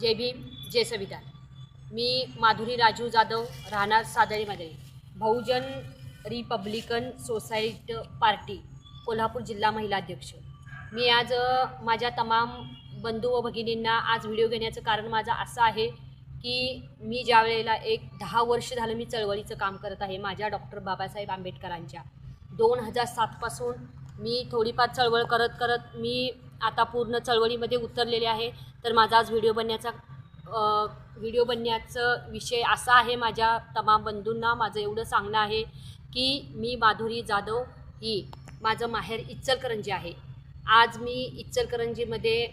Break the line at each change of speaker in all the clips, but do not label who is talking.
जय भीम जय संविधान. मी माधुरी राजू जाधव राहणार Sadri Bahujan Republican Socialist Party Kolhapur जिल्हा महिला अध्यक्ष. मी आज माझ्या तमाम बंधू व भगिनींना आज व्हिडिओ घेण्याचं कारण माझं असं आहे की मी ज्या वेळेला एक दहा वर्ष झालं मी चळवळीचं काम करत आहे माझ्या डॉक्टर बाबासाहेब आंबेडकरांच्या. दोन हजार सातपासून मी थोडीफार चळवळ करत करत मी आता पूर्ण चळवळीमध्ये उतरलेले आहे. तर माझा आज व्हिडिओ बनण्याचा व्हिडिओ बनण्याचं विषय असा आहे माझ्या तमाम बंधूंना. माझं एवढं सांगणं आहे की मी माधुरी जाधव ही माझं माहेर इच्चलकरंजी आहे. आज मी इच्चलकरंजीमध्ये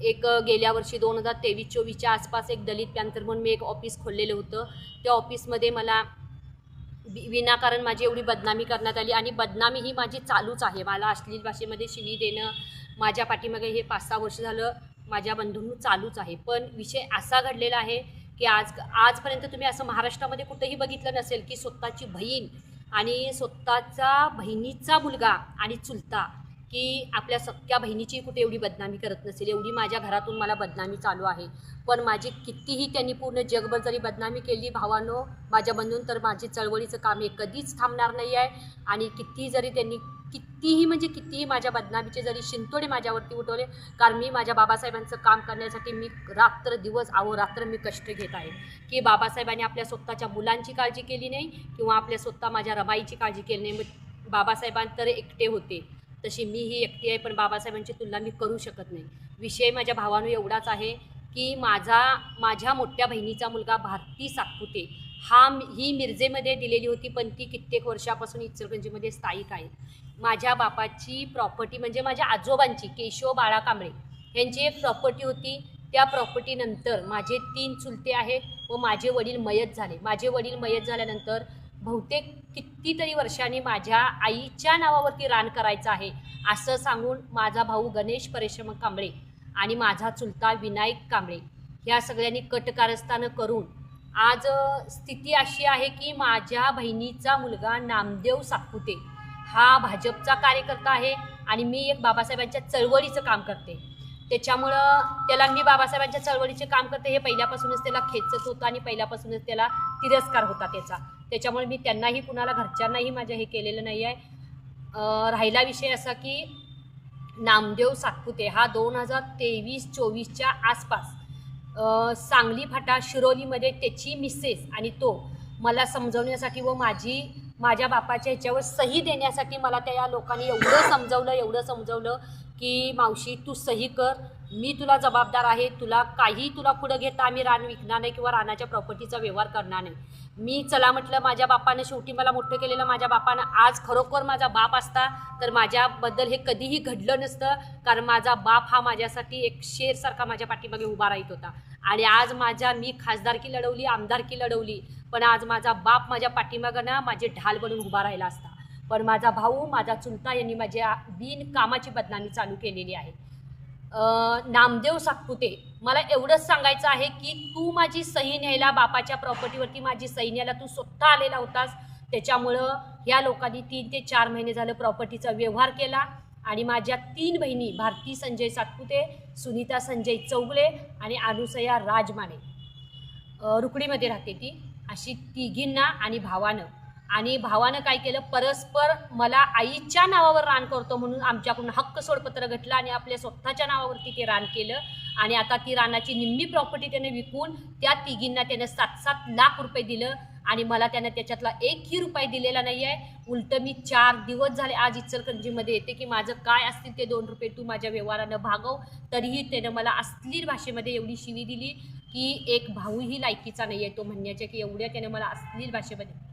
एक गेल्या वर्षी दोन हजार तेवीस चोवीसच्या आसपास एक दलित पॅन्थर म्हणून मी एक ऑफिस खोललेलं होतं. त्या ऑफिसमध्ये मला वि- विनाकारण माझी एवढी बदनामी करण्यात आली आणि बदनामी ही माझी चालूच आहे. मला अश्लील भाषेमध्ये शिवी देणं माझ्या पाठीमागे हे पाच सहा वर्ष झालं माझ्या बंधूंनी चालूच आहे. पण विषय असा घडलेला आहे की आज आजपर्यंत तुम्ही असं महाराष्ट्रामध्ये कुठंही बघितलं नसेल की स्वतःची बहीण आणि स्वतःचा बहिणीचा मुलगा आणि चुलता की आपल्या सख्या बहिणीची कुठे एवढी बदनामी करत नसेल एवढी माझ्या घरातून मला बदनामी चालू आहे. पण माझी कितीही त्यांनी पूर्ण जगभर जरी बदनामी केली भावानो माझ्या बंधून तर माझी चळवळीचं काम हे कधीच थांबणार नाही आहे. आणि कितीही जरी त्यांनी कितीही म्हणजे कितीही माझ्या बदनामीचे जरी शिंतोडे माझ्यावरती उठवले कारण मी माझ्या बाबासाहेबांचं काम करण्यासाठी मी रात्र दिवस अहोरात्र मी कष्ट घेत आहे. की बाबासाहेबांनी आपल्या स्वतःच्या मुलांची काळजी केली नाही किंवा आपल्या स्वतः माझ्या रमाईची काळजी केली नाही. मग बाबासाहेबां तर एकटे होते. तशी मी ही एकटी आहे पण बाबासाहेबांची तुलना मी करू शकत नाही. विषय माझ्या भावानं एवढाच आहे की माझा माझ्या मोठ्या बहिणीचा मुलगा भारती सातपुते हा ही मिरजेमध्ये दिलेली होती पण ती कित्येक वर्षापासून इचलगंजीमध्ये स्थायिक आहे माझ्या बापाची प्रॉपर्टी म्हणजे माझ्या आजोबांची केशव बाळा कांबळे यांची एक प्रॉपर्टी होती. त्या प्रॉपर्टीनंतर माझे तीन चुलते आहेत व माझे वडील मयत झाले. माझे वडील मयत झाल्यानंतर बहुतेक कितीतरी वर्षांनी माझ्या आईच्या नावावरती रान करायचं आहे असं सांगून माझा भाऊ गणेश परिश्रम कांबळे आणि माझा चुलता विनायक कांबळे ह्या सगळ्यांनी कटकारस्थानं करून आज स्थिती अशी आहे की माझ्या बहिणीचा मुलगा नामदेव सातपुते हा भाजपचा कार्यकर्ता आहे आणि मी एक बाबासाहेबांच्या चळवळीचं काम करते. त्याच्यामुळं त्याला मी बाबासाहेबांच्या चळवळीचे काम करते हे पहिल्यापासूनच त्याला खेचत होतं आणि पहिल्यापासूनच त्याला तिरस्कार होता त्याचा. त्याच्यामुळे मी त्यांनाही कुणाला घरच्यांनाही माझ्या हे केलेलं नाही आहे. राहिला विषय असा की नामदेव सातपुते हा दोन हजार तेवीस चोवीसच्या आसपास सांगली फाटा शिरोलीमध्ये त्याची मिसेस आणि तो मला समजवण्यासाठी व माझी माझ्या बापाच्या ह्याच्यावर सही देण्यासाठी मला त्या या लोकांनी एवढं समजवलं एवढं समजवलं की मावशी तू सही कर मी तुला जबाबदार आहे तुला काही तुला पुढं घेता आम्ही रान विकणार नाही किंवा रानाच्या प्रॉपर्टीचा व्यवहार करणार नाही. मी चला म्हटलं माझ्या बापानं शेवटी मला मोठं केलेलं माझ्या बापानं आज खरोखर माझा बाप असता तर माझ्याबद्दल हे कधीही घडलं नसतं कारण माझा बाप हा माझ्यासाठी एक शेरसारखा माझ्या पाठीमागे उभा राहत होता. आणि आज माझ्या मी खासदारकी लढवली आमदारकी लढवली पण आज माझा बाप माझ्या पाठीमागं ना माझे ढाल बनून उभा राहिला असता. पण माझा भाऊ माझा चुलता यांनी माझ्या बिनकामाची बदनामी चालू केलेली आहे. नामदेव सातपुते मला एवढंच सांगायचं आहे की तू माझी सही न्यायला बापाच्या प्रॉपर्टीवरती माझी सही न्यायला तू स्वतः आलेला होतास. त्याच्यामुळं ह्या लोकांनी तीन ते चार महिने झालं प्रॉपर्टीचा व्यवहार केला आणि माझ्या तीन बहिणी भारती संजय सातपुते सुनीता संजय चौगले आणि अनुसया राजमाने. रुकडीमध्ये राहते ती. अशी तिघींना आणि भावानं आणि भावानं काय केलं? परस्पर मला आईच्या नावावर रान करतो म्हणून आमच्याकडून हक्क सोडपत्र घेतलं आणि आपल्या स्वतःच्या नावावरती ते रान केलं. आणि आता ती रानाची निम्मी प्रॉपर्टी त्याने विकून त्या तिघींना त्यानं सात सात लाख रुपये दिलं. आणि मला त्यानं त्याच्यातला एकही रुपये दिलेला नाही आहे उलटं मी चार दिवस झाले आज इचलकरंजीमध्ये येते की माझं काय असतील ते दोन रुपये तू माझ्या व्यवहारानं भागव. तरीही त्यानं मला अश्लील भाषेमध्ये एवढी शिवी दिली की एक भाऊही लायकीचा नाही आहे तो म्हणण्याच्या की एवढ्या त्यानं मला अश्लील भाषेमध्ये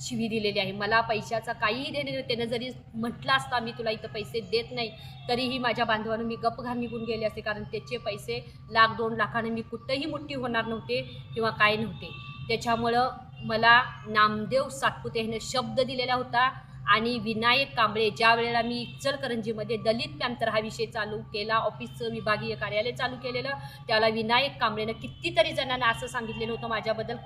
शिवी दिलेली आहे. मला पैशाचा काहीही देणे त्यानं जरी म्हटलं असता मी तुला इथं पैसे देत नाही तरीही माझ्या बांधवानं मी गप घाम निघून गेले असते. कारण त्याचे पैसे लाख दोन लाखाने मी कुठंही मोठी होणार नव्हते किंवा काय नव्हते. त्याच्यामुळं मला नामदेव सातपुते ह्यानं शब्द दिलेला होता आणि विनायक कांबळे ज्या वेळेला मी इचलकरंजीमध्ये दलित पॅन्थर हा विषय चालू केला ऑफिसचं विभागीय कार्यालय चालू केलेलं त्याला विनायक कांबळेनं कितीतरी जणांना असं सांगितलेलं होतं माझ्याबद्दल.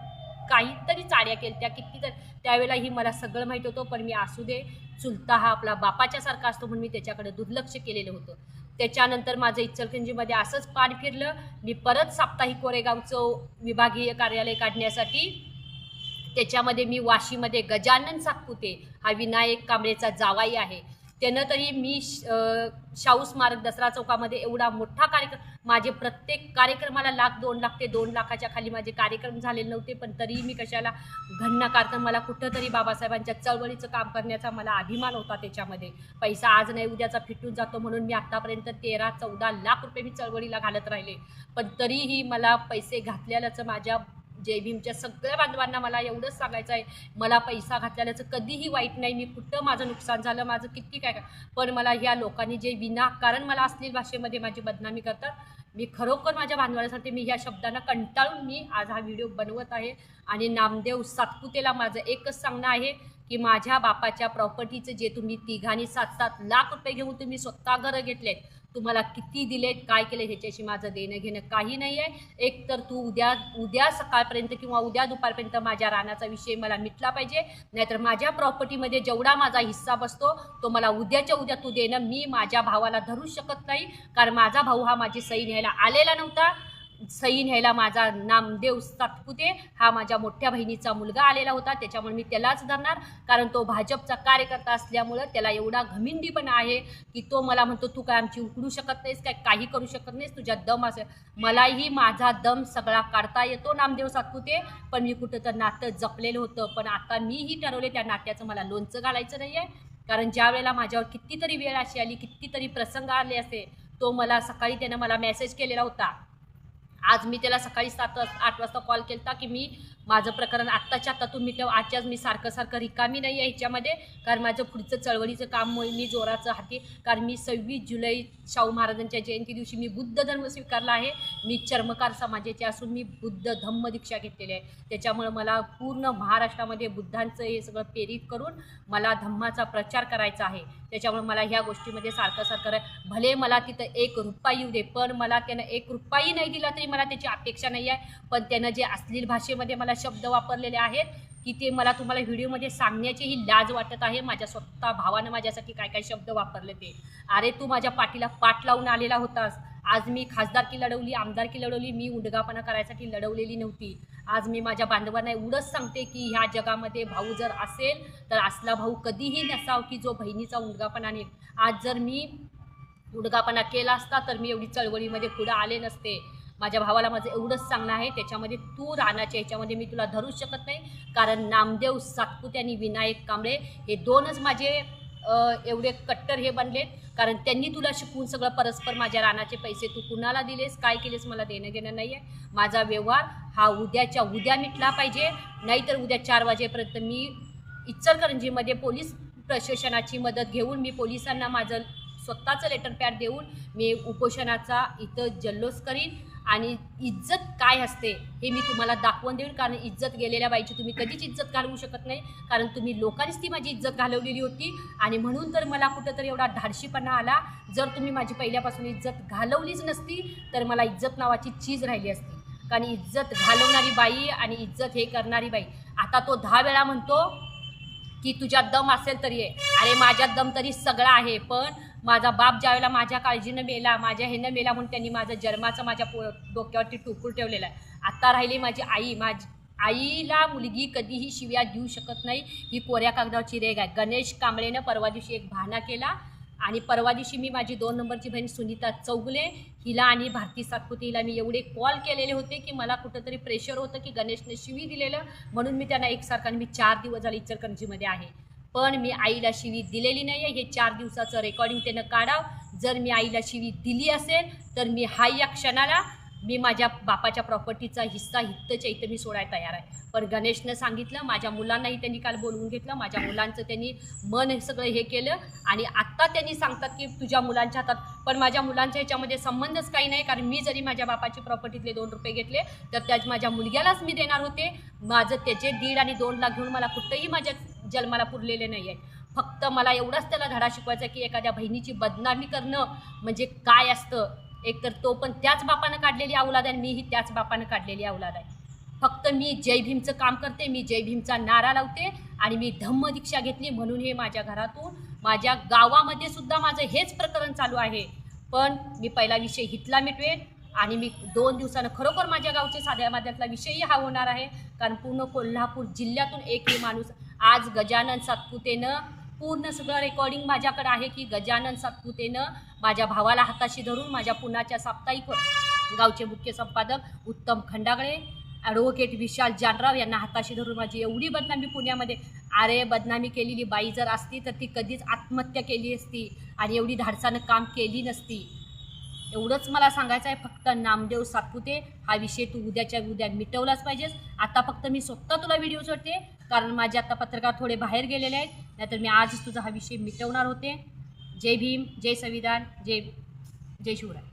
काहीतरी चाड्या केल्या. त्या किती तर त्यावेळेलाही मला सगळं माहीत होतं पण मी असू दे चुलता हा आपला बापाच्या सारखा असतो म्हणून मी त्याच्याकडे दुर्लक्ष केलेलं होतं. त्याच्यानंतर माझं इचलकंजीमध्ये असंच पार फिरलं. मी परत साप्ताहिक कोरेगावचं विभागीय कार्यालय काढण्यासाठी त्याच्यामध्ये मी वाशीमध्ये गजानन सातपुते हा विनायक कांबळेचा जावाई आहे. त्यानं तरी मी श- शाहू स्मारक दसरा चौकामध्ये एवढा मोठा कार्यक्रम माझे प्रत्येक कार्यक्रमाला लाख दोन लाख ते दोन लाखाच्या खाली माझे कार्यक्रम झालेले नव्हते पण तरीही मी कशाला घण्णा कार्यक्रम मला कुठंतरी बाबासाहेबांच्या चळवळीचं काम करण्याचा मला अभिमान होता त्याच्यामध्ये. पैसा आज नाही उद्याचा फिटून जातो म्हणून मी आत्तापर्यंत तेरा चौदा लाख रुपये मी चळवळीला घालत राहिले. पण तरीही मला पैसे घातलेल्याचं माझ्या जय भीमच्या सगळ्या बांधवांना मला एवढंच सांगायचं आहे. मला पैसा घातलेल्याचं कधीही वाईट नाही. मी कुठं माझं नुकसान झालं माझं किती काय काय पण मला ह्या लोकांनी जे विनाकारण मला अश्लील भाषेमध्ये माझी बदनामी करतात मी खरोखर माझ्या बांधवांसाठी मी ह्या शब्दांना कंटाळून मी आज हा व्हिडिओ बनवत आहे. आणि नामदेव सातपुतेला माझं एकच सांगणं आहे की माझ्या बापाच्या प्रॉपर्टीचं जे तुम्ही तिघांनी सात सात लाख रुपये घेऊन तुम्ही स्वतः घरं घेतलेत तुम्हाला किती दिलेत काय केले ह्याच्याशी माझं देणं घेणं काही नाही आहे एक तर तू उद्या उद्या सकाळपर्यंत किंवा उद्या दुपारपर्यंत माझ्या रानाचा विषय मला मिटला पाहिजे. नाहीतर माझ्या प्रॉपर्टीमध्ये जेवढा माझा हिस्सा बसतो तो मला उद्याच्या उद्या तू देणं मी माझ्या भावाला धरू शकत नाही. कारण माझा भाऊ हा माझी सही न्यायला आलेला नव्हता. सई न्यायला माझा नामदेव सातपुते हा माझ्या मोठ्या बहिणीचा मुलगा आलेला होता. त्याच्यामुळे मी त्यालाच धरणार. कारण तो भाजपचा कार्यकर्ता असल्यामुळं त्याला एवढा घमिंडीपणा आहे की तो मला म्हणतो तू काय आमची उकडू शकत नाहीस काय काही करू शकत नाहीस? तुझ्या दम असेल मलाही माझा दम सगळा काढता येतो नामदेव सातपुते. पण मी कुठं तर नातं जपलेलं होतं. पण आता मीही ठरवले त्या नात्याचं मला लोणचं घालायचं नाही आहे कारण ज्या वेळेला माझ्यावर कितीतरी वेळ अशी आली कितीतरी प्रसंग आले असे तो मला सकाळी त्यानं मला मेसेज केलेला होता. आज मी त्याला सकाळी सात वाज- आठ वाजता कॉल केला की मी माझं प्रकरण आत्ताच्या आत्ता तुम्ही ठेव. आजच्याच मी सारखं सारखं रिकामी नाही आहे ह्याच्यामध्ये. कारण माझं पुढचं चळवळीचं काम मी जोराचं हाती. कारण मी सव्वीस जुलै शाहू महाराजांच्या जयंती दिवशी मी बुद्ध धर्म स्वीकारला आहे. मी चर्मकार समाजाचे असून मी बुद्ध धम्म दीक्षा घेतलेली आहे. त्याच्यामुळं मला पूर्ण महाराष्ट्रामध्ये बुद्धांचं हे सगळं प्रेरित करून मला धम्माचा प्रचार करायचा आहे. त्याच्यामुळे मला ह्या गोष्टीमध्ये सारखं सारखं भले मला तिथं एक रुपया येऊ दे पण मला त्यानं एक रुपयाही नाही दिला तरी मला त्याची अपेक्षा नाही आहे. पण त्यानं जे अश्लील भाषेमध्ये मला शब्द वापरलेले आहेत की ते मला तुम्हाला व्हिडिओमध्ये सांगण्याचीही लाज वाटत आहे. माझ्या स्वतः भावानं माझ्यासाठी काय काय शब्द वापरले ते. अरे तू माझ्या पाठीला पाठ लावून आलेला होतास. आज मी खासदारकी लढवली आमदारकी लढवली मी उंडगापणा करायसाठी लढवलेली नव्हती. आज मी माझ्या बांधवांना एवढंच सांगते की ह्या जगामध्ये भाऊ जर असेल तर असला भाऊ कधीही नसाव की जो बहिणीचा उंडगापणा नेल. आज जर मी उडगापणा केला असता तर मी एवढी चळवळीमध्ये पुढं आले नसते. माझ्या भावाला माझं एवढंच सांगणं आहे त्याच्यामध्ये तू राहण्याच्या ह्याच्यामध्ये मी तुला धरूच शकत नाही. कारण नामदेव सातपुते आणि विनायक कांबळे हे दोनच माझे एवढे कट्टर हे बनलेत. कारण त्यांनी तुला शिकवून सगळं परस्पर माझ्या रानाचे पैसे तू कुणाला दिलेस काय केलेस मला देणं घेणं नाही आहे माझा व्यवहार हा उद्याच्या उद्या मिटला पाहिजे. नाहीतर उद्या चार वाजेपर्यंत मी इचलकरंजीमध्ये पोलीस प्रशासनाची मदत घेऊन मी पोलिसांना माझं स्वतःचं लेटर पॅड देऊन मी उपोषणाचा इथं जल्लोष करीन. आणि इज्जत काय असते हे मी तुम्हाला दाखवून देईन. कारण इज्जत गेलेल्या बाईची तुम्ही कधीच इज्जत घालवू शकत नाही. कारण तुम्ही लोकांनीच ती माझी इज्जत घालवलेली होती. आणि म्हणून तर मला कुठंतरी एवढा धाडशीपणा आला. जर तुम्ही माझी पहिल्यापासून इज्जत घालवलीच नसती तर मला इज्जत नावाची चीज राहिली असती. कारण इज्जत घालवणारी बाई आणि इज्जत हे करणारी बाई. आता तो दहा वेळा म्हणतो की तुझ्यात दम असेल तरी आहे अरे माझ्यात दम तरी सगळा आहे पण माझा बाप ज्यावेळेला माझ्या काळजीनं मेला माझ्या ह्यानं मेला म्हणून त्यांनी माझं जन्माचं माझ्या पो डोक्यावरती टुकूर ठेवलेलं आहे. आत्ता राहिली माझी आई. माझी आईला मुलगी कधीही शिव्या देऊ शकत नाही. ही कोऱ्या कागदावरची रेग आहे. गणेश कांबळेनं परवा दिवशी एक भाना केला आणि परवा दिवशी मी माझी दोन नंबरची बहीण सुनीता चौगुले हिला आणि भारती सातपुते हिला मी एवढे कॉल केलेले होते की मला कुठंतरी प्रेशर होतं की गणेशने शिवी दिलेलं म्हणून मी त्यांना एकसारखं आणि मी चार दिवस झाले इचलकरंजीमध्ये आहे. पण मी आईला शिवी दिलेली नाही आहे हे चार दिवसाचं रेकॉर्डिंग त्यानं काढाव. जर मी आईला शिवी दिली असेल तर मी हा या क्षणाला मी माझ्या बापाच्या प्रॉपर्टीचा हिस्सा हित्तच्या इथं मी सोडायला तयार आहे. पण गणेशनं सांगितलं माझ्या मुलांनाही त्यांनी काल बोलवून घेतलं माझ्या मुलांचं त्यांनी मन हे सगळं हे केलं आणि आत्ता त्यांनी सांगतात की तुझ्या मुलांच्या हातात पण माझ्या मुलांच्या ह्याच्यामध्ये संबंधच काही नाही कारण मी जरी माझ्या बापाची प्रॉपर्टीतले दोन रुपये घेतले तर त्याच माझ्या मुलग्यालाच मी देणार होते. माझं त्याचे दीड आणि दोन लाख घेऊन मला कुठंही माझ्या जन्माला पुरलेले नाही आहे फक्त मला एवढाच त्याला धडा शिकवायचा की एखाद्या बहिणीची बदनामी करणं म्हणजे काय असतं? एकतर तो पण त्याच बापानं काढलेली अवलाद आहे मीही त्याच बापानं काढलेली अवलाद आहे. फक्त मी जय भीमचं काम करते मी जय भीमचा नारा लावते आणि मी धम्म दीक्षा घेतली म्हणून हे माझ्या घरातून माझ्या गावामध्ये सुद्धा माझं हेच प्रकरण चालू आहे. पण मी पहिला विषय हितला मिटवेन आणि मी दोन दिवसानं खरोखर माझ्या गावचे साध्या माध्यातला विषयही हा होणार आहे. कारण पूर्ण कोल्हापूर जिल्ह्यातून एकही माणूस आज गजानन सातपुतेनं पूर्ण सगळं रेकॉर्डिंग माझ्याकडे आहे की गजानन सातपुतेनं माझ्या भावाला हाताशी धरून माझ्या पुण्याच्या साप्ताहिकवर गावचे मुख्य संपादक उत्तम खंडागळे ॲडव्होकेट विशाल जानराव यांना हाताशी धरून माझी एवढी बदनामी पुण्यामध्ये. अरे बदनामी केलेली बाई जर असती तर ती कधीच आत्महत्या केली असती आणि एवढी धाडसानं काम केली नसती. एवढंच मला सांगायचं आहे फक्त नामदेव सातपुते हा विषय तू उद्याच्या उद्या मिटवलाच पाहिजेस. आता फक्त मी स्वतः तुला व्हिडिओ सोडते कारण माझे आता पत्रकार थोडे बाहेर गेलेले आहेत नाहीतर मी आजच तुझा हा विषय मिटवणार होते. जय भीम जय संविधान जय जय शिवराय.